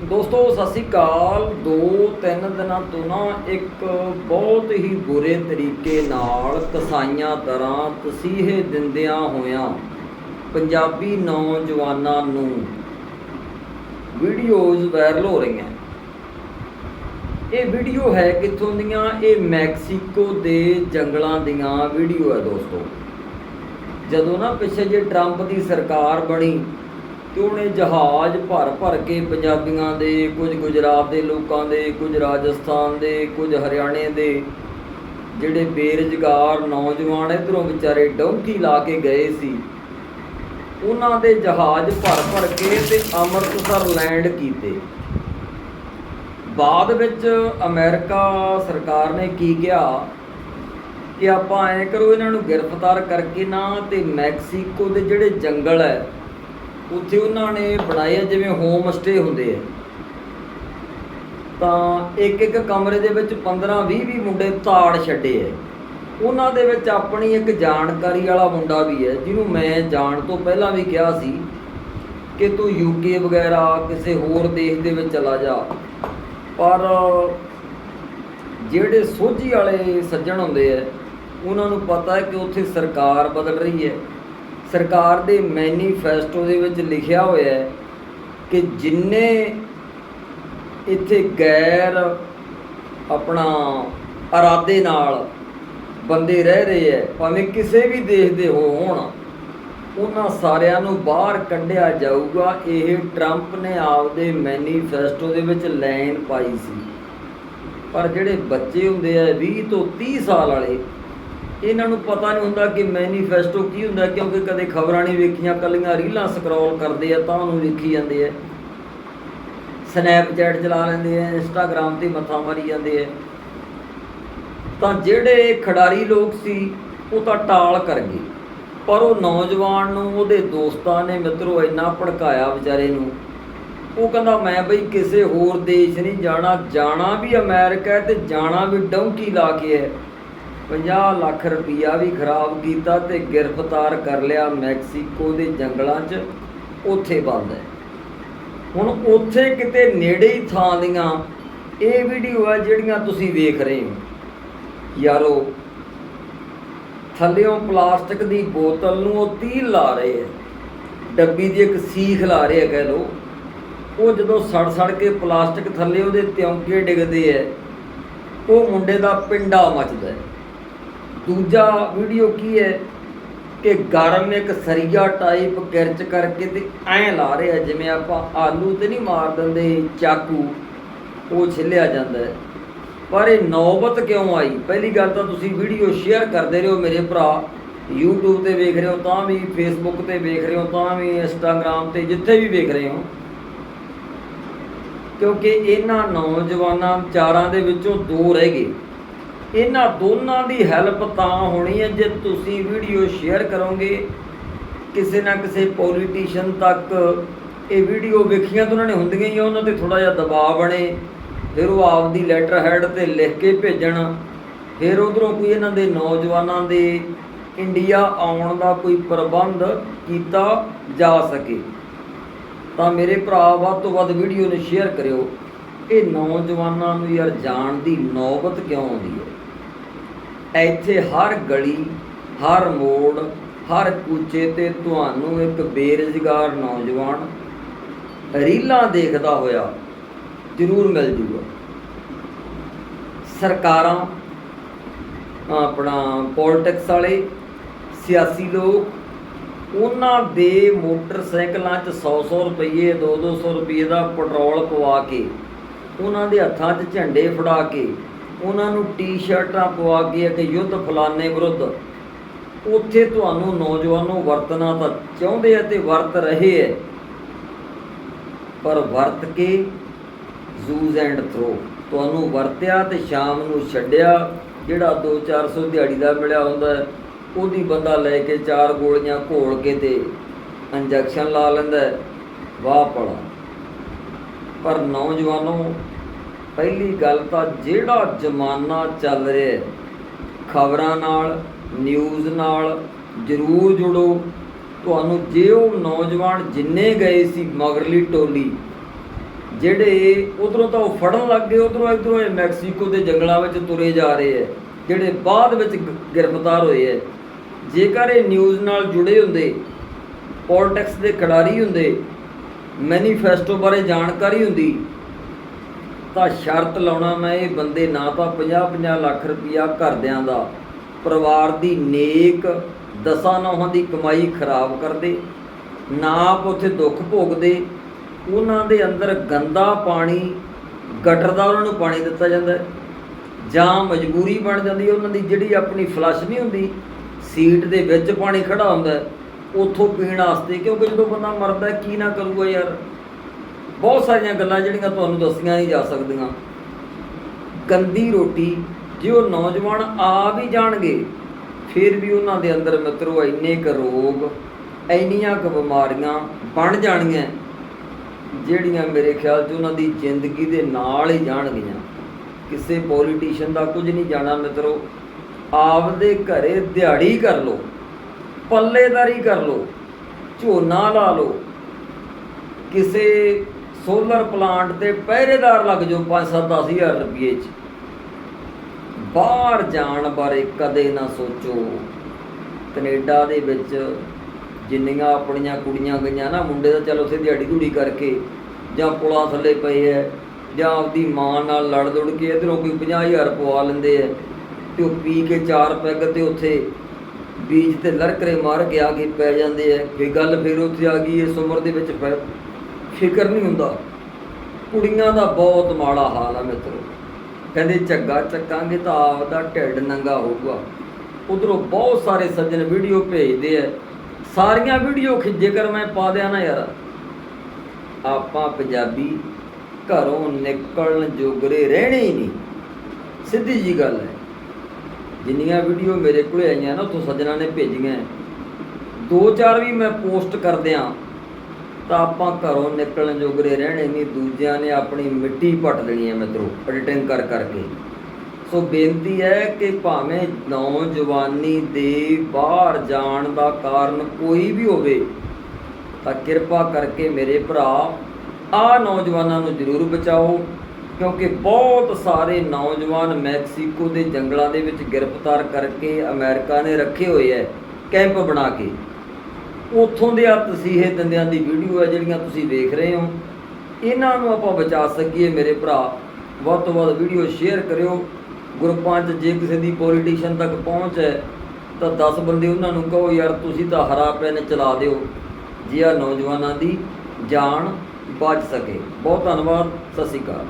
ਦੋਸਤੋ, ਸਤਿ ਸ੍ਰੀ ਅਕਾਲ। ਦੋ, ਤਿੰਨ ਦਿਨਾਂ ਤੋਂ ਨਾ ਇੱਕ ਬਹੁਤ ਹੀ ਬੁਰੇ ਤਰੀਕੇ ਨਾਲ ਕਸਾਈਆਂ ਤਰ੍ਹਾਂ ਤਸੀਹੇ ਦਿੰਦਿਆਂ ਹੋਇਆਂ ਪੰਜਾਬੀ ਨੌਜਵਾਨਾਂ ਨੂੰ ਵੀਡੀਓਜ਼ ਵਾਇਰਲ ਹੋ ਰਹੀਆਂ। ਇਹ ਵੀਡੀਓ ਹੈ ਕਿੱਥੋਂ ਦੀਆਂ? ਇਹ ਮੈਕਸੀਕੋ ਦੇ ਜੰਗਲਾਂ ਦੀਆਂ ਵੀਡੀਓ ਹੈ ਦੋਸਤੋ। ਜਦੋਂ ਨਾ ਪਿੱਛੇ ਜੇ ਟਰੰਪ ਦੀ ਸਰਕਾਰ ਬਣੀ ਕਿ ਉਹਨੇ ਜਹਾਜ਼ ਭਰ ਭਰ ਕੇ ਪੰਜਾਬੀਆਂ ਦੇ, ਕੁਝ ਗੁਜਰਾਤ ਦੇ ਲੋਕਾਂ ਦੇ, ਕੁਝ ਰਾਜਸਥਾਨ ਦੇ, ਕੁਝ ਹਰਿਆਣੇ ਦੇ ਜਿਹੜੇ ਬੇਰੁਜ਼ਗਾਰ ਨੌਜਵਾਨ ਇਧਰੋਂ ਵਿਚਾਰੇ ਡੌਂਕੀ ਲਾ ਕੇ ਗਏ ਸੀ। ਉਹਨਾਂ ਦੇ ਜਹਾਜ਼ ਭਰ ਭਰ ਕੇ ਤੇ ਅੰਮ੍ਰਿਤਸਰ ਲੈਂਡ ਕੀਤੇ। ਬਾਅਦ ਵਿੱਚ ਅਮਰੀਕਾ ਸਰਕਾਰ ਨੇ ਕੀ ਕਿਹਾ? ਕਿ ਆਪਾਂ ਐ ਕਰੋ, ਇਹਨਾਂ ਨੂੰ ਗ੍ਰਿਫਤਾਰ ਕਰਕੇ ਨਾ, ਤੇ ਮੈਕਸੀਕੋ ਦੇ ਜਿਹੜੇ ਜੰਗਲ ਹੈ ਉੱਥੇ ਉਹਨਾਂ ਨੇ ਬਣਾਏ ਜਿਵੇਂ ਹੋਮ ਸਟੇ ਹੁੰਦੇ ਆ। ਤਾਂ ਇੱਕ ਇੱਕ ਕਮਰੇ ਦੇ ਵਿੱਚ 15 20 20 ਮੁੰਡੇ ਤਾੜ ਛੱਡੇ ਆ। ਉਹਨਾਂ ਦੇ ਵਿੱਚ ਆਪਣੀ ਇੱਕ ਜਾਣਕਾਰੀ ਵਾਲਾ ਮੁੰਡਾ ਵੀ ਹੈ ਜਿਹਨੂੰ ਮੈਂ ਜਾਣ ਤੋਂ ਪਹਿਲਾਂ ਵੀ ਕਿਹਾ ਸੀ ਕਿ ਤੂੰ ਯੂਕੇ ਵਗੈਰਾ ਕਿਸੇ ਹੋਰ ਦੇਸ਼ ਦੇ ਵਿੱਚ ਚਲਾ ਜਾ। ਪਰ ਜਿਹੜੇ ਸੋਝੀ ਵਾਲੇ ਸੱਜਣ ਹੁੰਦੇ ਆ, ਉਹਨਾਂ ਨੂੰ ਪਤਾ ਹੈ ਕਿ ਉੱਥੇ ਸਰਕਾਰ ਬਦਲ ਰਹੀ ਹੈ। ਸਰਕਾਰ ਦੇ ਮੈਨੀਫੈਸਟੋ ਦੇ ਵਿੱਚ ਲਿਖਿਆ ਹੋਇਆ ਹੈ ਕਿ ਜਿੰਨੇ ਇੱਥੇ ਗੈਰ ਆਪਣਾ ਇਰਾਦੇ ਨਾਲ ਬੰਦੇ ਰਹਿ ਰਹੇ ਹੈ, ਭਾਵੇਂ ਕਿਸੇ ਵੀ ਦੇਸ਼ ਦੇ ਹੋ ਹੋਣ, ਉਹਨਾਂ ਸਾਰਿਆਂ ਨੂੰ ਬਾਹਰ ਕੱਢਿਆ ਜਾਊਗਾ। ਇਹ ਟਰੰਪ ਨੇ ਆਪਦੇ ਮੈਨੀਫੈਸਟੋ ਦੇ ਵਿੱਚ ਲਾਈਨ ਪਾਈ ਸੀ। ਪਰ ਜਿਹੜੇ ਬੱਚੇ ਹੁੰਦੇ ਆ 20 ਤੋਂ 30 ਸਾਲ ਵਾਲੇ ਇਹਨਾਂ ਨੂੰ ਪਤਾ ਨਹੀਂ ਹੁੰਦਾ ਕਿ ਮੈਨੀਫੈਸਟੋ ਕੀ ਹੁੰਦਾ, ਕਿਉਂਕਿ ਕਦੇ ਖਬਰਾਂ ਨਹੀਂ ਵੇਖੀਆਂ ਕੱਲੀਆਂ ਰੀਲਾਂ ਸਕਰੋਲ ਕਰਦੇ ਆ, ਤਾਂ ਉਹਨੂੰ ਵੇਖੀ ਜਾਂਦੇ ਆ। ਸਨੈਪਚੈਟ ਚਲਾ ਲੈਂਦੇ ਆ ਇੰਸਟਾਗ੍ਰam ਤੇ ਮੱਥਾ ਮਾਰੀ ਜਾਂਦੇ ਆ। ਤਾਂ ਜਿਹੜੇ ਖਿਡਾਰੀ ਲੋਕ ਸੀ, ਉਹ ਤਾਂ ਟਾਲ ਕਰ ਗਏ। ਪਰ ਉਹ ਨੌਜਵਾਨ ਨੂੰ, ਉਹਦੇ ਦੋਸਤਾਂ ਨੇ ਮਿੱਤਰੋ ਇੰਨਾ ਭੜਕਾਇਆ ਵਿਚਾਰੇ ਨੂੰ। ਉਹ ਕਹਿੰਦਾ, ਮੈਂ ਬਈ ਕਿਸੇ ਹੋਰ ਦੇਸ਼ ਨਹੀਂ ਜਾਣਾ ਜਾਣਾ ਵੀ ਅਮਰੀਕਾ ਹੈ ਤੇ ਜਾਣਾ ਵੀ ਡੌਂਕੀ ਲਾ ਕੇ ਹੈ। 50 ਲੱਖ ਰੁਪਈਆ ਵੀ ਖਰਾਬ ਕੀਤਾ ਤੇ ਗ੍ਰਿਫਤਾਰ ਕਰ ਲਿਆ ਮੈਕਸੀਕੋ ਦੇ ਜੰਗਲਾਂ 'ਚ। ਉੱਥੇ ਬੰਦ ਹੈ। ਹੁਣ ਉੱਥੇ ਕਿਤੇ ਨੇੜੇ ਹੀ ਥਾਂ ਦੀਆਂ ਇਹ ਵੀਡੀਓ ਹੈ ਜਿਹੜੀਆਂ ਤੁਸੀਂ ਵੇਖ ਰਹੇ ਹੋ। ਯਾਰੋ, ਥੱਲਿਓਂ ਪਲਾਸਟਿਕ ਦੀ ਬੋਤਲ ਨੂੰ ਉਹ ਤੀਲ ਲਾ ਰਹੇ ਹੈ। ਡੱਬੀ ਦੀ ਇੱਕ ਸੀਖ ਲਾ ਰਹੇ ਹੈ ਕਹਿ ਲੋ ਉਹ ਜਦੋਂ ਸੜ ਸੜ ਕੇ ਪਲਾਸਟਿਕ ਥੱਲੇ ਉਹਦੇ ਤਿਉਂਕੇ ਡਿੱਗਦੇ ਐ ਉਹ ਮੁੰਡੇ ਦਾ ਪਿੰਡਾ ਮੱਚਦਾ ਹੈ। ਦੂਜਾ ਵੀਡੀਓ ਕੀ ਹੈ? ਕਿ ਗਰਮ ਇੱਕ ਸਰੀਆ ਟਾਈਪ ਗਿਰਚ ਕਰਕੇ ਤੇ ਐਂ ਲਾ ਰਿਹਾ ਜਿਵੇਂ ਆਪਾਂ ਆਲੂ ਤੇ ਨਹੀਂ ਮਾਰ ਦਿੰਦੇ, ਚਾਕੂ, ਉਹ ਛਿੱਲਿਆ ਜਾਂਦਾ ਹੈ। ਪਰ ਇਹ ਨੌਬਤ ਕਿਉਂ ਆਈ? ਪਹਿਲੀ ਗੱਲ ਤਾਂ ਤੁਸੀਂ ਵੀਡੀਓ ਸ਼ੇਅਰ ਕਰਦੇ ਰਹੋ ਮੇਰੇ ਭਰਾ। YouTube ਤੇ ਵੇਖ ਰਹੇ ਹੋ ਤਾਂ ਵੀ, Facebook ਤੇ ਵੇਖ ਰਹੇ ਹੋ ਤਾਂ ਵੀ, Instagram ਤੇ ਜਿੱਥੇ ਵੀ ਵੇਖ ਰਹੇ ਹੋ। ਕਿਉਂਕਿ ਇਹਨਾਂ ਨੌਜਵਾਨਾਂ ਵਿਚਾਰਾਂ ਦੇ ਵਿੱਚੋਂ ਦੋ ਰਹਿ ਗਏ। ਇਹਨਾਂ ਦੋਨਾਂ ਦੀ ਹੈਲਪ ਤਾਂ ਹੋਣੀ ਹੈ ਜੇ ਤੁਸੀਂ ਵੀਡੀਓ ਸ਼ੇਅਰ ਕਰੋਗੇ। ਕਿਸੇ ਨਾ ਕਿਸੇ ਪੋਲੀਟੀਸ਼ੀਅਨ ਤੱਕ ਇਹ ਵੀਡੀਓ ਵੇਖੀਆਂ ਤਾਂ ਉਹਨਾਂ ਨੇ ਹੁੰਦੀਆਂ ਹੀ ਆ, ਉਹਨਾਂ ਤੇ ਥੋੜਾ ਜਿਹਾ ਦਬਾਅ ਬਣੇ। ਫਿਰ ਉਹ ਆਪਦੀ ਲੈਟਰ ਹੈਡ ਤੇ ਲਿਖ ਕੇ ਭੇਜਣ। ਫਿਰ ਉਧਰੋਂ ਕੋਈ ਇਹਨਾਂ ਦੇ ਨੌਜਵਾਨਾਂ ਦੇ ਇੰਡੀਆ ਆਉਣ ਦਾ ਕੋਈ ਪ੍ਰਬੰਧ ਕੀਤਾ ਜਾ ਸਕੇ। ਤਾਂ ਮੇਰੇ ਭਰਾ ਵੱਧ ਤੋਂ ਵੱਧ ਵੀਡੀਓ ਨੂੰ ਸ਼ੇਅਰ ਕਰਿਓ। ਇਹ ਨੌਜਵਾਨਾਂ ਨੂੰ ਯਾਰ ਜਾਣ ਦੀ ਨੌਬਤ ਕਿਉਂ ਆਉਂਦੀ ਹੈ? ਇੱਥੇ ਹਰ ਗਲੀ, ਹਰ ਮੋੜ, ਹਰ ਕੂਚੇ ਤੇ ਤੁਹਾਨੂੰ ਇੱਕ ਬੇਰੁਜ਼ਗਾਰ ਨੌਜਵਾਨ ਰੀਲਾਂ ਦੇਖਦਾ ਹੋਇਆ ਜ਼ਰੂਰ ਮਿਲ ਜੂਗਾ। ਸਰਕਾਰਾਂ, ਆਪਣਾ ਪੋਲਿਟਿਕਸ ਵਾਲੇ, ਸਿਆਸੀ ਲੋਕ, ਉਹਨਾਂ ਦੇ ਮੋਟਰਸਾਈਕਲਾਂ 'ਚ 100-100 ਰੁਪਏ 2-200 ਰੁਪਏ ਦਾ ਪੈਟਰੋਲ ਪਵਾ ਕੇ ਉਹਨਾਂ ਦੇ ਹੱਥਾਂ 'ਚ ਝੰਡੇ ਫੜਾ ਕੇ ਉਹਨਾਂ ਨੂੰ ਟੀ-ਸ਼ਰਟਾਂ ਪਵਾ ਕੇ ਕਿ ਯੁੱਧ ਫਲਾਣੇ ਵਿਰੁੱਧ ਉੱਥੇ ਤੁਹਾਨੂੰ ਨੌਜਵਾਨੋਂ ਵਰਤਣਾ ਤਾਂ ਚਾਹੁੰਦੇ ਆ ਤੇ ਵਰਤ ਰਹੇ ਐ ਪਰ ਵਰਤ ਕੇ ਜ਼ੂਜ਼ ਐਂਡ ਥਰੋ ਤੁਹਾਨੂੰ ਵਰਤਿਆ ਤੇ ਸ਼ਾਮ ਨੂੰ ਛੱਡਿਆ, ਜਿਹੜਾ 2-400 ਦਿਹਾੜੀ ਦਾ ਮਿਲਿਆ ਹੁੰਦਾ, ਉਹਦੀ ਬੰਦਾ ਲੈ ਕੇ ਚਾਰ ਗੋਲੀਆਂ ਘੋਲ ਕੇ ਤੇ ਇੰਜੈਕਸ਼ਨ ਲਾ ਲੈਂਦਾ, ਵਾਹ ਪੜਾ ਪਰ ਨੌਜਵਾਨੋਂ, ਪਹਿਲੀ ਗੱਲ ਤਾਂ ਜਿਹੜਾ ਜ਼ਮਾਨਾ ਚੱਲ ਰਿਹਾ ਖਬਰਾਂ ਨਾਲ ਨਿਊਜ਼ ਨਾਲ, ਜ਼ਰੂਰ ਜੁੜੋ। ਤੁਹਾਨੂੰ ਜੇ ਉਹ ਨੌਜਵਾਨ ਜਿੰਨੇ ਗਏ ਸੀ ਮਗਰਲੀ ਟੋਲੀ, ਜਿਹੜੇ ਉਧਰੋਂ ਤਾਂ ਉਹ ਫੜਨ ਲੱਗ ਗਏ, ਉਧਰੋਂ ਇਧਰੋਂ ਇਹ ਮੈਕਸੀਕੋ ਦੇ ਜੰਗਲਾਂ ਵਿੱਚ ਤੁਰੇ ਜਾ ਰਹੇ ਐ ਜਿਹੜੇ ਬਾਅਦ ਵਿੱਚ ਗ- ਗ੍ਰਿਫਤਾਰ ਹੋਏ ਐ ਜੇਕਰ ਇਹ ਨਿਊਜ਼ ਨਾਲ ਜੁੜੇ ਹੁੰਦੇ ਪੋਲਿਟਿਕਸ ਦੇ ਖਿਡਾਰੀ ਹੁੰਦੇ ਮੈਨੀਫੈਸਟੋ ਬਾਰੇ ਜਾਣਕਾਰੀ ਹੁੰਦੀ। ਤਾਂ ਸ਼ਰਤ ਲਾਉਣਾ ਮੈਂ ਇਹ ਬੰਦੇ ਨਾ ਤਾਂ 50-50 ਲੱਖ ਰੁਪਇਆ ਘਰਦਿਆਂ ਦਾ, ਪਰਿਵਾਰ ਦੀ ਨੇਕ ਦਸਾਂ ਨੌਹਾਂ ਦੀ ਕਮਾਈ ਖਰਾਬ ਕਰਦੇ, ਨਾ ਆਪ ਉੱਥੇ ਦੁੱਖ ਭੋਗਦੇ, ਉਹਨਾਂ ਦੇ ਅੰਦਰ ਗੰਦਾ ਪਾਣੀ ਗਟਰ ਦਾ ਉਹਨਾਂ ਨੂੰ ਪਾਣੀ ਦਿੱਤਾ ਜਾਂਦਾ ਜਾਂ ਮਜਬੂਰੀ ਬਣ ਜਾਂਦੀ ਹੈ, ਉਹਨਾਂ ਦੀ ਜਿਹੜੀ ਆਪਣੀ ਫਲਸ਼ ਨਹੀਂ ਹੁੰਦੀ, ਸੀਟ ਦੇ ਵਿੱਚ ਪਾਣੀ ਖੜਾ ਹੁੰਦਾ ਉੱਥੋਂ ਪੀਣ ਵਾਸਤੇ, ਕਿਉਂਕਿ ਜਦੋਂ ਬੰਦਾ ਮਰਦਾ, ਕੀ ਨਾ ਕਰੂਗਾ ਯਾਰ? ਬਹੁਤ ਸਾਰੀਆਂ ਗੱਲਾਂ ਜਿਹੜੀਆਂ ਤੁਹਾਨੂੰ ਦੱਸੀਆਂ ਨਹੀਂ ਜਾ ਸਕਦੀਆਂ। ਗੰਦੀ ਰੋਟੀ, ਜੇ ਉਹ ਨੌਜਵਾਨ ਆ ਵੀ ਜਾਣਗੇ, ਫਿਰ ਵੀ ਉਹਨਾਂ ਦੇ ਅੰਦਰ ਮਿੱਤਰੋ, ਇੰਨੇ ਕੁ ਰੋਗ, ਇੰਨੀਆਂ ਕੁ ਬਿਮਾਰੀਆਂ ਬਣ ਜਾਣਗੀਆਂ, ਜਿਹੜੀਆਂ ਮੇਰੇ ਖਿਆਲ 'ਚ ਉਹਨਾਂ ਦੀ ਜ਼ਿੰਦਗੀ ਦੇ ਨਾਲ ਹੀ ਜਾਣਗੀਆਂ। ਕਿਸੇ ਪੋਲੀਟੀਸ਼ੀਅਨ ਦਾ ਕੁਝ ਨਹੀਂ ਜਾਣਾ, ਮਿੱਤਰੋ। ਆਪਦੇ ਘਰੇ ਦਿਹਾੜੀ ਕਰ ਲਓ। ਪੱਲੇਦਾਰੀ ਕਰ ਲਓ, ਝੋਨਾ ਲਾ ਲਓ, ਕਿਸੇ ਸੋਲਰ ਪਲਾਂਟ ਤੇ ਪਹਿਰੇਦਾਰ ਲੱਗ ਜਾਓ 5-7 ਹਜ਼ਾਰ ਰੁਪਏ 'ਚ। ਬਾਹਰ ਜਾਣ ਬਾਰੇ ਕਦੇ ਨਾ ਸੋਚੋ। ਕੈਨੇਡਾ ਦੇ ਵਿੱਚ ਜਿੰਨੀਆਂ ਆਪਣੀਆਂ ਕੁੜੀਆਂ ਗਈਆਂ ਨਾ, ਮੁੰਡੇ ਦਾ ਚਲ ਉੱਥੇ ਦਿਹਾੜੀ ਧੂੜੀ ਕਰਕੇ ਜਾਂ ਪੁਲਾਂ ਥੱਲੇ ਪਏ ਐ, ਜਾਂ ਆਪਦੀ ਮਾਂ ਨਾਲ ਲੜ ਦੁੜ ਕੇ ਇਧਰੋਂ ਕੋਈ 50000 ਪਵਾ ਲੈਂਦੇ ਐ, ਤੇ ਉਹ ਪੀ ਕੇ ਚਾਰ ਪੈਗ ਤੇ ਉੱਥੇ ਬੀਜ ਤੇ ਲੜਕਰੇ ਮਾਰ ਕੇ ਆ ਕੇ ਪੈ ਜਾਂਦੇ ਐ ਫੇ ਗੱਲ ਫਿਰ ਉੱਥੇ ਆ ਗਈ, ਇਸ ਉਮਰ ਦੇ ਵਿੱਚ ਫਿਰ ਫਿਕਰ ਨਹੀਂ ਹੁੰਦਾ। ਕੁੜੀਆਂ ਦਾ ਬਹੁਤ ਮਾੜਾ ਹਾਲ ਆ ਮਿੱਤਰੋ। ਕਹਿੰਦੇ ਝੱਗਾ ਚੱਕਾਂਗੇ ਤਾਂ ਆਪਦਾ ਢਿੱਡ ਨੰਗਾ ਹੋਊਗਾ। ਉਧਰੋਂ ਬਹੁਤ ਸਾਰੇ ਸੱਜਣ ਵੀਡੀਓ ਭੇਜਦੇ ਐ ਸਾਰੀਆਂ ਵੀਡੀਓ ਜੇਕਰ ਮੈਂ ਪਾ ਦਿਆਂ ਨਾ ਯਾਰ। ਆਪਾਂ ਪੰਜਾਬੀ ਘਰੋਂ ਨਿਕਲਣ ਜੋਗਰੇ ਰਹਿਣੇ ਹੀ ਨਹੀਂ। ਸਿੱਧੀ ਜੀ ਗੱਲ ਹੈ। ਜਿੰਨੀਆਂ ਵੀਡੀਓ ਮੇਰੇ ਕੋਲੇ ਆਈਆਂ ਨਾ, ਉੱਥੋਂ ਸੱਜਣਾ ਨੇ ਭੇਜੀਆਂ। ਦੋ ਚਾਰ ਵੀ ਮੈਂ ਪੋਸਟ ਕਰਦਿਆਂ ਤਾਂ ਆਪਾਂ ਘਰੋਂ ਨਿਕਲਣ ਜੋਗਰੇ ਰਹਿਣੇ ਨਹੀਂ, ਦੂਜਿਆਂ ਨੇ ਆਪਣੀ ਮਿੱਟੀ ਪੱਟ ਲੈਣੀ ਹੈ ਮਿੱਤਰੋ ਐਡੀਟਿੰਗ ਕਰ ਕਰਕੇ। ਸੋ ਬੇਨਤੀ ਹੈ ਕਿ ਭਾਵੇਂ ਨੌਜਵਾਨੀ ਦੇ ਬਾਹਰ ਜਾਣ ਦਾ ਕਾਰਨ ਕੋਈ ਵੀ ਹੋਵੇ, ਤਾਂ ਕਿਰਪਾ ਕਰਕੇ ਮੇਰੇ ਭਰਾ ਆ ਨੌਜਵਾਨਾਂ ਨੂੰ ਜ਼ਰੂਰ ਬਚਾਓ। ਕਿਉਂਕਿ ਬਹੁਤ ਸਾਰੇ ਨੌਜਵਾਨ ਮੈਕਸੀਕੋ ਦੇ ਜੰਗਲਾਂ ਦੇ ਵਿੱਚ ਗ੍ਰਿਫਤਾਰ ਕਰਕੇ ਅਮਰੀਕਾ ਨੇ ਰੱਖੇ ਹੋਏ ਐ ਕੈਂਪ ਬਣਾ ਕੇ। ਉੱਥੋਂ ਦੇ ਆ ਤਸੀਹੇ ਦੰਦਿਆਂ ਦੀ ਵੀਡੀਓ ਹੈ ਜਿਹੜੀਆਂ ਤੁਸੀਂ ਵੇਖ ਰਹੇ ਹੋ। ਇਹਨਾਂ ਨੂੰ ਆਪਾਂ ਬਚਾ ਸਕੀਏ ਮੇਰੇ ਭਰਾ। ਵੱਧ ਤੋਂ ਵੱਧ ਵੀਡੀਓ ਸ਼ੇਅਰ ਕਰਿਓ। ਗਰੁੱਪਾਂ 'ਚ ਜੇ ਕਿਸੇ ਦੀ ਪੋਲੀਟੀਸ਼ੀਅਨ ਤੱਕ ਪਹੁੰਚ ਹੈ, ਤਾਂ 10 ਬੰਦੇ ਉਹਨਾਂ ਨੂੰ ਕਹੋ, ਯਾਰ ਤੁਸੀਂ ਤਾਂ ਹਰਾ ਪੈਨ ਚਲਾ ਦਿਓ। ਜੇ ਆ ਨੌਜਵਾਨਾਂ ਦੀ ਜਾਨ ਬਚ ਸਕੇ। ਬਹੁਤ ਧੰਨਵਾਦ, ਸਤਿ ਸ਼੍ਰੀ ਅਕਾਲ।